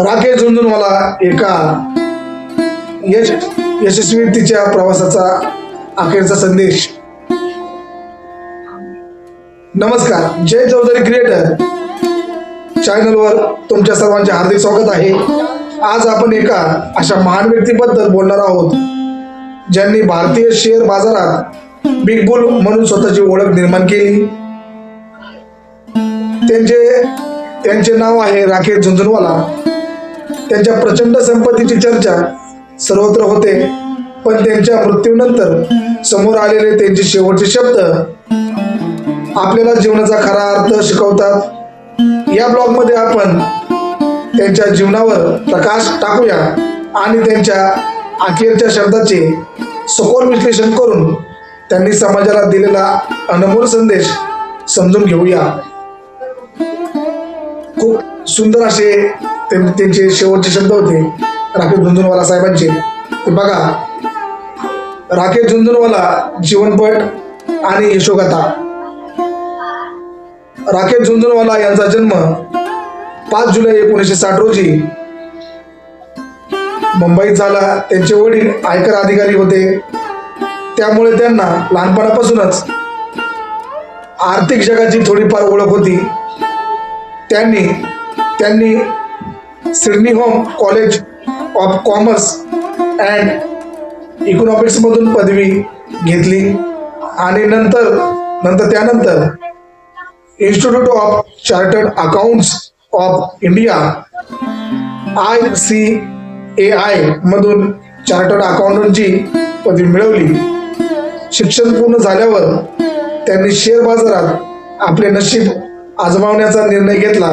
राकेश झुंझुनवाला एका यश यशस्वी तिच्या प्रवासाचा अखेरचा संदेश. नमस्कार. जय चौधरी क्रिएटर चॅनलवर तुमच्या सर्वांचे हार्दिक स्वागत आहे. आज आपण एका अशा महान व्यक्तीबद्दल बोलणार आहोत ज्यांनी भारतीय शेअर बाजारात बिग बुल म्हणून स्वतःची ओळख निर्माण केली. त्यांचे त्यांचे नाव आहे राकेश झुंझुनवाला त्यांच्या प्रचंड संपत्तीची चर्चा सर्वत्र होते. पण त्यांच्या मृत्यूनंतर समोर आलेले त्यांचे शेवटचे शब्द आपल्याला जीवनाचा खरा अर्थ शिकवतात. या ब्लॉगमध्ये आपण त्यांच्या जीवनावर प्रकाश टाकूया आणि त्यांच्या अखेरच्या शब्दाचे सखोल विश्लेषण करून त्यांनी समाजाला दिलेला अनमोल संदेश समजून घेऊया. खूप सुंदर असे त्यांचे शेवटचे शब्द होते राकेश झुंझुनवाला साहेबांचे. ते बघा राकेश झुंझुनवाला जीवनपट आणि यशोगाथा. राकेश झुंझुनवाला यांचा जन्म पाच जुलै एकोणीसशे साठ रोजी मुंबईत झाला. त्यांचे वडील आयकर अधिकारी होते. त्यामुळे त्यांना लहानपणापासूनच आर्थिक जगाची थोडीफार ओळख होती. त्यांनी त्यांनी Sydenham college of commerce and इकॉनॉमिक्समधून पदवी घेतली. आणि नंतर नंतर त्यानंतर institute of chartered accountants of India I C A I मधून चार्टर्ड अकाउंटंटची पदवी मिळवली. शिक्षण पूर्ण झाल्यावर त्यांनी शेअर बाजारात आपले नशीब आजमावण्याचा निर्णय घेतला.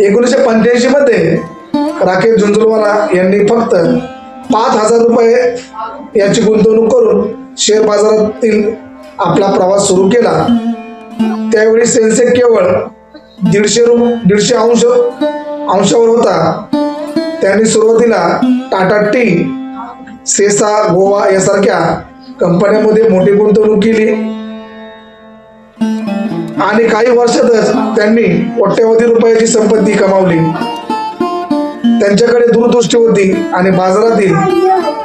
एकोणीसशे पंच्याऐंशी मध्ये राकेश झुंझुनवाला यांनी फक्त पाच हजार रुपये याची गुंतवणूक करून शेअर बाजारातील आपला प्रवास सुरू केला. त्यावेळी सेन्सेक केवळ दीडशे रु दीडशे अंश अंशावर होता. त्यांनी सुरुवातीला टाटा टी सेसा गोवा यासारख्या कंपन्यांमध्ये मोठी गुंतवणूक केली. आणि काही वर्षातच त्यांनी कोट्यवधी रुपयाची संपत्ती कमावली. त्यांच्याकडे दूरदृष्टी होती आणि बाजारातील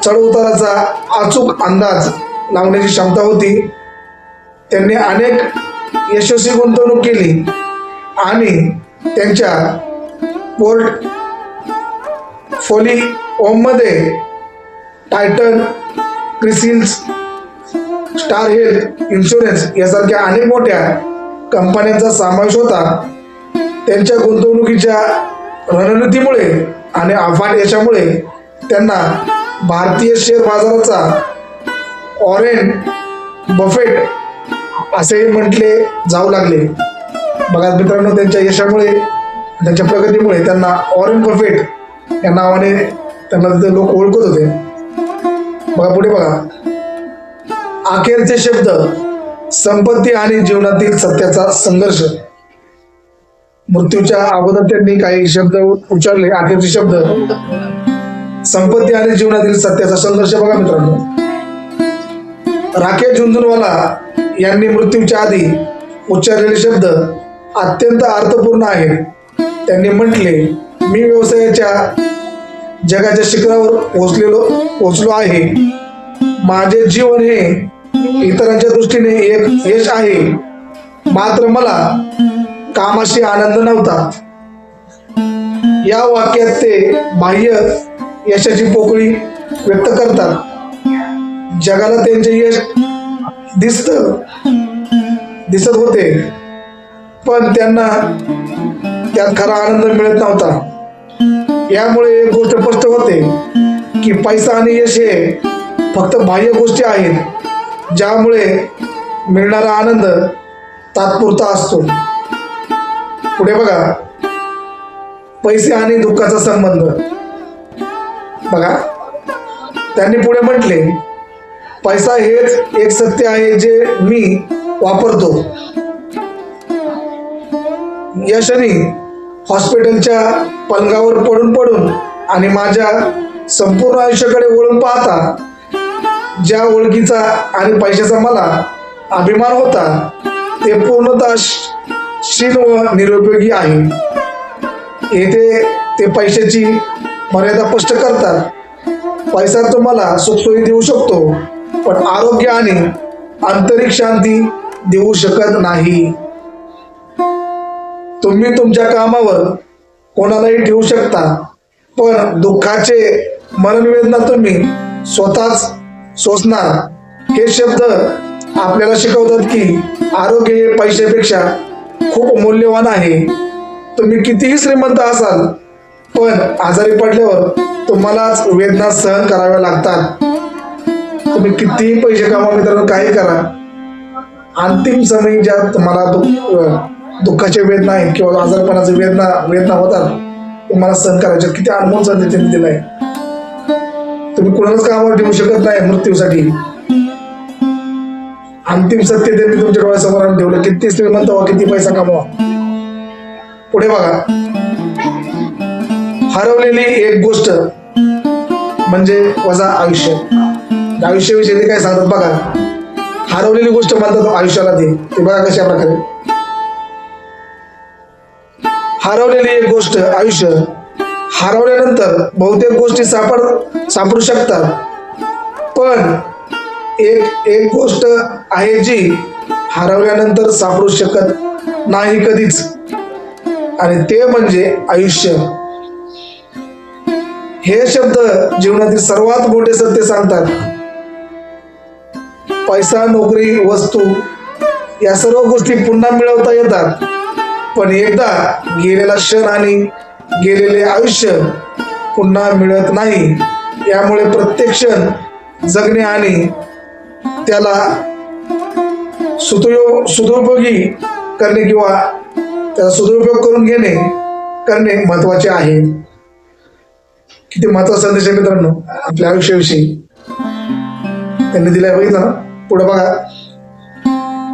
चढउताराचा अचूक अंदाज लावण्याची क्षमता होती. त्यांनी अनेक यशस्वी गुंतवणूक केली आणि त्यांच्या पोर्ट फोली ओममध्ये Titan Crisil's Star Health insurance यासारख्या अनेक मोठ्या कंपन्यांचा समावेश होता. त्यांच्या गुंतवणुकीच्या रणनीतीमुळे आणि अफाट यशामुळे त्यांना भारतीय शेअर बाजाराचा ऑरेन बफेट असेही म्हटले जाऊ लागले. बघा मित्रांनो त्यांच्या यशामुळे त्यांच्या प्रगतीमुळे त्यांना ऑरेन बफेट या नावाने त्यांना तिथे लोक ओळखत होते. बघा पुढे बघा. अखेरचे शब्द. संपत्ती आणि जीवनातील सत्याचा संघर्ष. मृत्यूच्या अगोदर त्यांनी काही शब्द उच्चारले. अखेरचे शब्द. संपत्ती आणि जीवनातील सत्याचा संघर्ष बघा मित्रांनो. राकेश झुंझुनवाला यांनी मृत्यूच्या आधी उच्चारलेले शब्द अत्यंत अर्थपूर्ण आहेत. त्यांनी म्हटले मी व्यवसायाच्या जगाच्या शिखरावर पोहोचलेलो पोहोचलो आहे. माझे जीवन हे इतरांच्या दृष्टीने एक यश आहे. मात्र मला कामाशी आनंद नव्हता. या वाक्यात ते बाह्य यशाची पोकळी व्यक्त करतात. जगाला त्यांचे यश दिसत दिसत होते. पण त्यांना त्यात खरा आनंद मिळत नव्हता. यामुळे एक गोष्ट स्पष्ट होते की पैसा आणि यश हे फक्त बाह्य गोष्टी आहेत. ज्यामुळे मिळणारा आनंद तात्पुरता असतो. पुढे बघा. पैसे आणि दुःखाचा संबंध. बघा. त्यांनी पुढे म्हटले पैसा हेच एक सत्य आहे जे मी वापरतो. या क्षणी हॉस्पिटलच्या पलंगावर पडून पडून आणि माझ्या संपूर्ण आयुष्याकडे वळून पाहता ज्या ओळखीचा आणि पैशाचा मला अभिमान होता ते पूर्णतः शील क्षीण व निरुपयोगी आहे. येथे ते पैशाची मर्यादा स्पष्ट करतात. पैसा तुम्हाला सुखसोयी देऊ शकतो पण आरोग्य आणि आंतरिक शांती देऊ शकत नाही. तुम्ही तुमच्या कामावर कोणालाही ठेवू शकता पण दुःखाचे मननवेदना तुम्ही स्वतःच सोसणार हे शब्द आपल्याला शिकवतात की आरोग्य हे पैशापेक्षा खूप मौल्यवान आहे. तुम्ही कितीही श्रीमंत असाल पण आजारी पडल्यावर तुम्हालाच वेदना सहन कराव्या लागतात. तुम्ही कितीही पैसे कमा मित्रांनो काही करा. अंतिम समयी ज्या तुम्हाला दुःख दुःखाच्या वेदना आहेत किंवा आजारपणाच्या वेदना वेदना होतात तुम्हाला सहन करायच्या किती अनुभव संधी त्यांनी दिलाय तुम्ही कुणालाच कामावर ठेवू शकत नाही मृत्यूसाठी. अंतिम सत्य त्यांनी तुमच्या डोळ्यासमोर आणून ठेवलं. किती श्रीमंत व्हा हो, किती पैसा कमवा. पुढे बघा. हरवलेली एक गोष्ट म्हणजे वजा आयुष्य. आयुष्याविषयी ते काय सांगतात बघा. हरवलेली गोष्ट म्हणतात आयुष्याला दे. ते बघा कशा प्रकारे. हरवलेली एक गोष्ट आयुष्य. हरवल्यानंतर बहुतेक गोष्टी सापड सापडू शकतात. पण एक एक गोष्ट आहे जी हरवल्यानंतर सापडू शकत नाही कधीच. आणि ते म्हणजे आयुष्य. हे शब्द जीवनातील सर्वात मोठे सत्य सांगतात. पैसा नोकरी वस्तू या सर्व गोष्टी पुन्हा मिळवता येतात. पण एकदा गेलेला क्षण आणि गेलेले आयुष्य पुन्हा मिळत नाही. यामुळे प्रत्येक क्षण जगणे आणि त्याला सुदुयो सुदुपयोगी करणे किंवा त्याचा सदुपयोग करून घेणे करणे महत्त्वाचे आहे. किती महत्त्वाचा संदेश आहे मित्रांनो आपल्या आयुष्याविषयी. त्यांनी दिलाय बघितलं ना? पुढे बघा.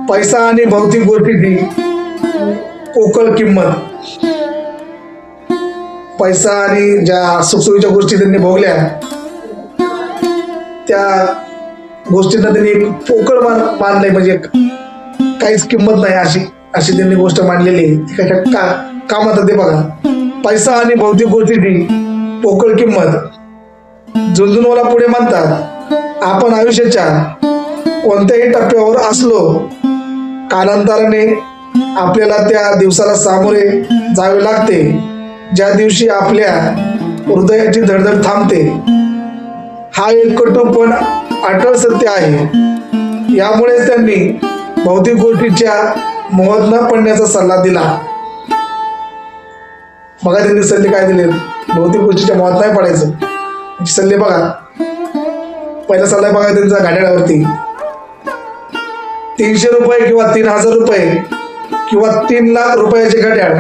पैसा आणि भौतिक गोष्टीची पोकळ किंमत. पैसा आणि ज्या सुखसोयीच्या गोष्टी त्यांनी भोगल्या त्या गोष्टींना त्यांनी पोकळ मान मानले म्हणजे काहीच किंमत नाही अशी अशी त्यांनी गोष्ट मांडलेली आहे. का कामात ते बघा. पैसा आणि भौतिक गोष्टीची पोकळ किंमत. झुंझुनवाला पुढे म्हणतात आपण आयुष्याच्या कोणत्याही टप्प्यावर असलो कालांतराने आपल्याला त्या दिवसाला सामोरे जावे लागते. ज्या दिवशी आपल्या हृदयाची धडधड थांबते हा एक कटू पण अटळ सत्य आहे. यामुळेच त्यांनी भौतिक गोष्टीच्या मोहत न पडण्याचा सल्ला दिला. बघा त्यांनी सल्ले काय दिले भौतिक गोष्टीच्या मोहात नाही पडायचं. सल्ले बघा. पहिला सल्ला बघा त्यांचा घाट्यावरती तीनशे रुपये किंवा तीन हजार रुपये किंवा तीन लाख रुपयाचे घड्याळ.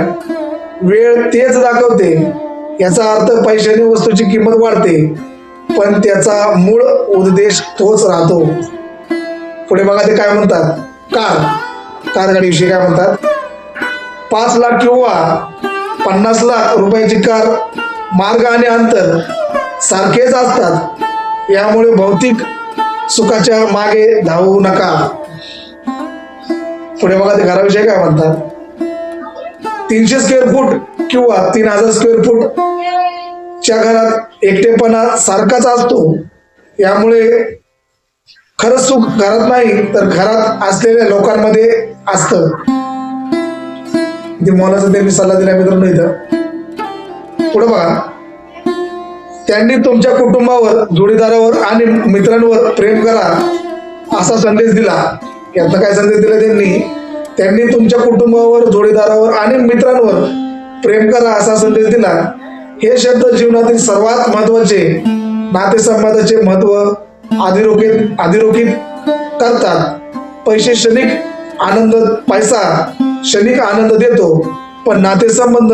वेळ तेच दाखवते. याचा अर्थ पैशाने वस्तूची किंमत वाढते पण त्याचा मूळ उद्देश तोच राहतो. पुढे बघा ते काय म्हणतात. कार. कार गाडीविषयी काय म्हणतात? पाच लाख किंवा पन्नास लाख रुपयाची कार मार्ग आणि अंतर सारखेच असतात. यामुळे भौतिक सुखाच्या मागे धावू नका. पुढे बघा ते घराविषयी काय म्हणतात? तीनशे स्क्वेअर फूट किंवा तीन हजार स्क्वेअर फूट च्या घरात एकटेपणा सारखाच असतो. यामुळे खरंच सुख घरात नाही तर घरात असलेल्या लोकांमध्ये असत. मोलाचा त्यांनी सल्ला दिला मित्रांनो इथं. पुढे बघा. त्यांनी तुमच्या कुटुंबावर जोडीदारावर आणि मित्रांवर प्रेम करा असा संदेश दिला. यातला काय संदेश दिला त्यांनी? त्यांनी तुमच्या कुटुंबावर जोडीदारावर आणि मित्रांवर प्रेम करा असा संदेश दिला. हे शब्द जीवनातील सर्वात महत्त्वाचे नातेसंबंधाचे महत्त्व अधिरोखित अधिरोखित करतात. पैसे क्षणिक आनंद पैसा क्षणिक आनंद देतो पण नातेसंबंध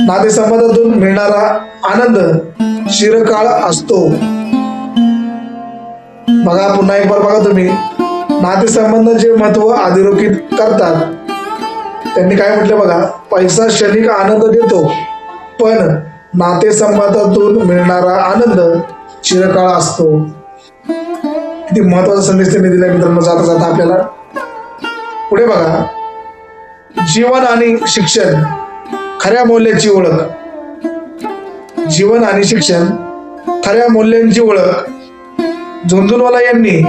नातेसंबंधातून मिळणारा आनंद चिरकाळ असतो. बघा पुन्हा एक बार बघा तुम्ही. नातेसंबंधाचे महत्त्व अधोरेखित करतात त्यांनी काय म्हटलं बघा? पैसा क्षणिक आनंद देतो पण नातेसंबंधातून मिळणारा आनंद चिरकाळ असतो. किती महत्त्वाचा संदेश त्यांनी दिला मित्रांनो जाता जाता आपल्याला. पुढे बघा. जीवन आणि शिक्षण खऱ्या मूल्याची ओळख. जीवन आणि शिक्षण खऱ्या मूल्यांची ओळख. झुंझुनवाला यांनी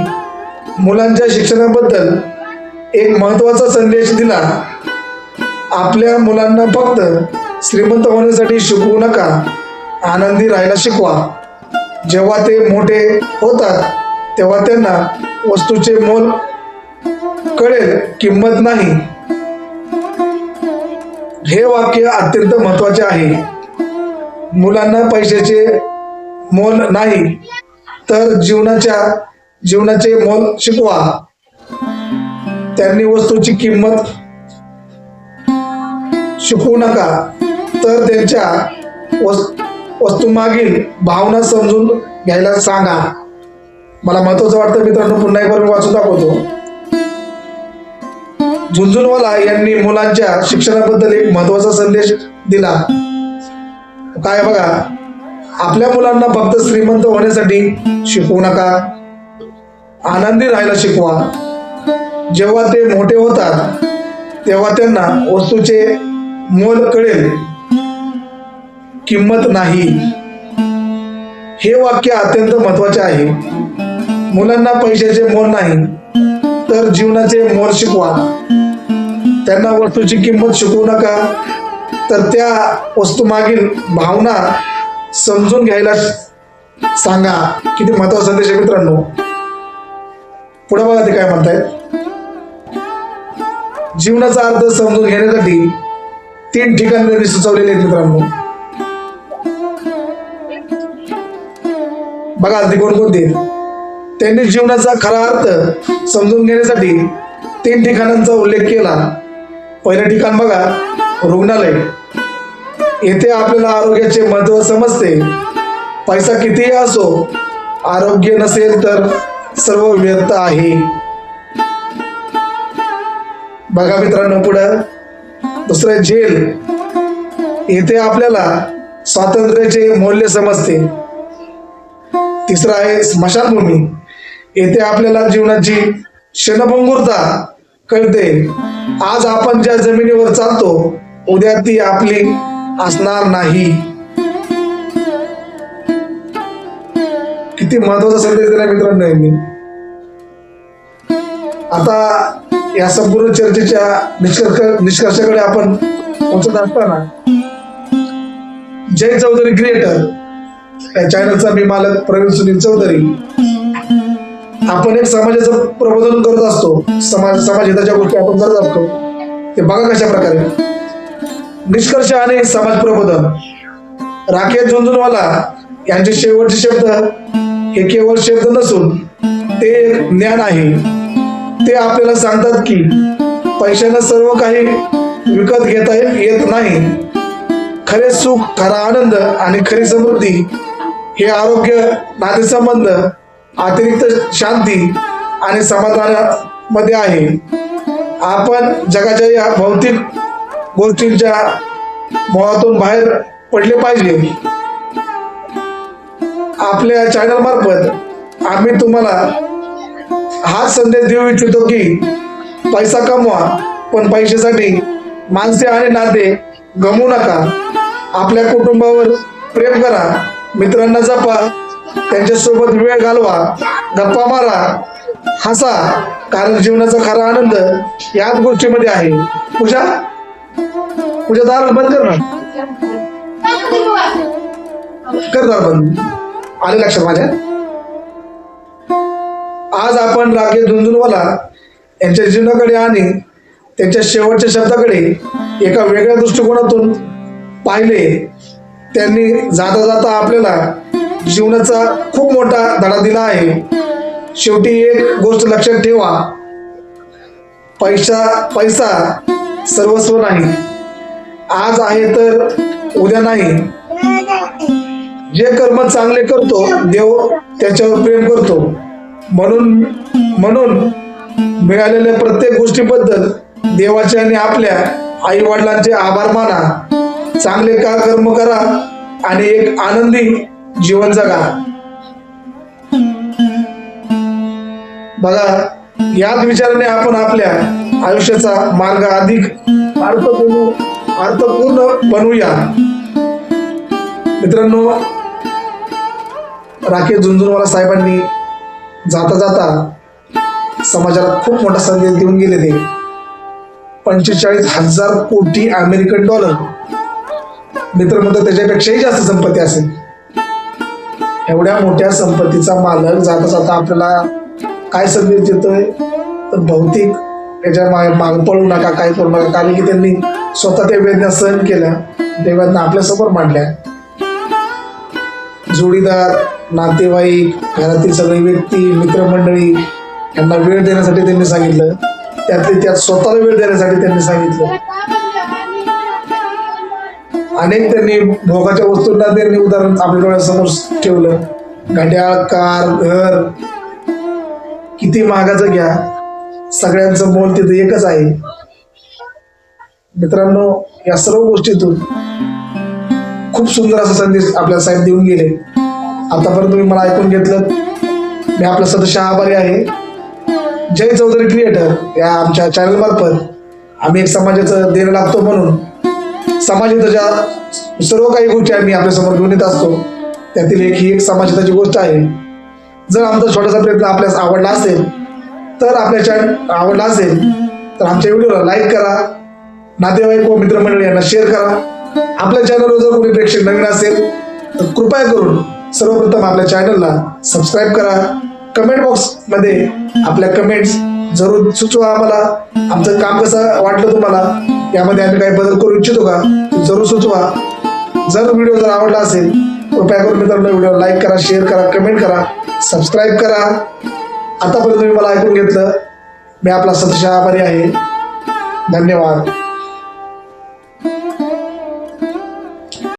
मुलांच्या शिक्षणाबद्दल एक महत्त्वाचा संदेश दिला. आपल्या मुलांना फक्त श्रीमंत होण्यासाठी शिकवू नका आनंदी राहायला शिकवा. जेव्हा ते मोठे होतात तेव्हा त्यांना वस्तूचे मोल कळेल किंमत नाही. हे वाक्य अत्यंत महत्त्वाचे आहे. मुलांना पैशाचे मोल नाही तर जीवनाच्या जीवनाचे मोल शिकवा. त्यांनी वस्तूची किंमत शिकवू नका. तर त्यांच्या वस्तू वस्तूमागील भावना समजून घ्यायला सांगा. मला महत्वाचं वाटतं मित्रांनो पुन्हा एक बार मी वाचून दाखवतो. झुंझुनवाला यांनी मुलांच्या शिक्षणाबद्दल एक महत्त्वाचा संदेश दिला. काय बघा आपल्या मुलांना फक्त श्रीमंत होण्यासाठी शिकवू नका. आनंदी राहायला शिकवा. जेव्हा ते मोठे होतात तेव्हा त्यांना वस्तूचे मोल कळेल. किंमत नाही. हे वाक्य अत्यंत महत्त्वाचे आहे. मुलांना पैशाचे मोल नाही तर जीवनाचे मोल शिकवा. त्यांना वस्तूची किंमत शिकवू नका तर त्या वस्तूमागील भावना समजून घ्यायला सांगा. किती महत्त्वाचा संदेश आहे मित्रांनो. पुढे बघा ते काय म्हणतायत. जीवनाचा अर्थ समजून घेण्यासाठी तीन ठिकाण त्यांनी सुचवलेले आहेत मित्रांनो. बघा ते कोणकोणते त्यांनी जीवनाचा खरा अर्थ समजून घेण्यासाठी तीन ठिकाणांचा उल्लेख केला. पहिलं ठिकाण बघा रुग्णालय. येथे आपल्याला आरोग्याचे महत्त्व समजते. पैसा कितीही असो आरोग्य नसेल तर सर्व व्यर्थ आहे. बघा मित्रांनो पुढं. दुसरं जेल. येथे आपल्याला स्वातंत्र्याचे मौल्य समजते. तिसरं आहे स्मशानभूमी. येथे आपल्याला जीवनाची क्षणभंगुरता कळते. आज आपण ज्या जमिनीवर चालतो उद्या ती आपली असणार नाही. किती महत्त्वाचा संदेश दिला मित्रांनो यांनी. आता या संपूर्ण चर्चेच्या निष्कर्ष निष्कर्षाकडे आपण पोहोचत असताना जय चौधरी क्रिएटर या चॅनलचा मी मालक प्रवीण सुनील चौधरी. आपण एक समाजाचं प्रबोधन करत असतो. समाज समाज हिताच्या गोष्टी आपण करत असतो. ते बघा कशा प्रकारे निष्कर्ष आणि समाज प्रबोधन. राकेश झुंझुनवाला यांचे शेवटचे शब्द हे केवळ शब्द नसून ते एक ज्ञान आहे. ते आपल्याला सांगतात की पैशानं सर्व काही विकत घेता येत नाही. खरे सुख खरा आनंद आणि खरी समृद्धी हे आरोग्य नातेसंबंध अतिरिक्त शांती आणि समाधानामध्ये आहे. आपण जगाच्या या भौतिक गोष्टींच्या मोहातून बाहेर पडले पाहिजे. आपल्या चॅनल मार्फत आम्ही तुम्हाला हा संदेश देऊ इच्छितो की पैसा कमवा पण पैशासाठी माणसे आणि नाते गमवू नका. आपल्या कुटुंबावर प्रेम करा. मित्रांना जपा. त्यांच्यासोबत वेळ घालवा. गप्पा मारा. हसा. कारण जीवनाचा खरा आनंद याच गोष्टीमध्ये आहे. पूजा? पूजा दार बंद कर ना. कर दार बंद. आले लक्षात माझ्या? आज आपण रागे झुंझुनवाला यांच्या जीवनाकडे आणि त्यांच्या शेवटच्या शब्दाकडे एका वेगळ्या दृष्टिकोनातून पाहिले त्यांनी जाता जाता आपल्याला जीवनाचा खूप मोठा धडा दिला आहे. शेवटी एक गोष्ट लक्षात ठेवा. पैसा पैसा सर्वस्व नाही. आज आहे तर उद्या नाही. जे कर्म चांगले करतो देव त्याच्यावर प्रेम करतो. म्हणून म्हणून मिळालेल्या प्रत्येक गोष्टीबद्दल देवाचे आणि आपल्या आई वडिलांचे आभार माना. चांगले का कर्म करा आणि एक आनंदी जीवन जगा. बघा याच विचाराने आपण आपल्या आयुष्याचा मार्ग अधिक अर्थपूर्ण अर्थपूर्ण बनवूया मित्रांनो राकेश झुंझुनवाला साहेबांनी जाता जाता समाजाला खूप मोठा संदेश देऊन गेले ते. पंचेचाळीस हजार कोटी अमेरिकन डॉलर. मित्र म्हणतात त्याच्यापेक्षाही जास्त संपत्ती असेल. एवढ्या मोठ्या संपत्तीचा मालक जाता जाता आपल्याला काय संदेश देतोय? तर भौतिक त्याच्या माग माग पळू नका काय करू नका. कारण की त्यांनी स्वतः त्या वेदना सहन केल्या. त्या वेदना आपल्यासमोर मांडल्या. जोडीदार नातेवाईक घरातील सगळे व्यक्ती मित्रमंडळी यांना वेळ देण्यासाठी त्यांनी सांगितलं. त्यातले त्यात स्वतःला वेळ देण्यासाठी त्यांनी सांगितलं. अनेक त्यांनी भोगाच्या वस्तूंना त्यांनी उदाहरण आपल्या डोळ्यासमोर ठेवलं. घड्याळ कार घर. किती महागाचं घ्या. सगळ्यांचं मोल तिथं एकच आहे. मित्रांनो या सर्व गोष्टीतून खूप सुंदर असा संदेश आपल्या साहेब देऊन गेले. आतापर्यंत तुम्ही मला ऐकून घेतलं. मी आपला सदस्य आभारी आहे. जय चौधरी क्रिएटर या आमच्या चॅनल मार्फत. आम्ही एक समाजाचं देणं लागतो म्हणून. समाजहिताच्या सर्व काही गोष्टी आम्ही आपल्यासमोर घेऊन येत असतो. त्यातील एक ही एक समाजहिताची गोष्ट आहे. जर आमचा छोटासा प्रयत्न आपल्यास आवडला असेल तर आपल्या चॅनल आवडला असेल तर आमच्या व्हिडिओला लाईक करा. नातेवाईक व मित्रमंडळी यांना शेअर करा. आपल्या चॅनलवर जर कोणी प्रेक्षक नवीन असेल तर कृपया करून सर्वप्रथम आपल्या चॅनलला सबस्क्राईब करा. कमेंट बॉक्समध्ये आपल्या कमेंट्स जरूर सुचवा आम्हाला. आमचं काम कसं वाटलं तुम्हाला यामध्ये आम्ही काही बदल करू इच्छितो का जरूर सुचवा. जर व्हिडिओ जर आवडला असेल कृपया करून मित्रांनो व्हिडिओ लाईक करा शेअर करा कमेंट करा सबस्क्राईब करा. आतापर्यंत तुम्ही मला ऐकून घेतलं मी आपला सतशा आभारी आहे. धन्यवाद.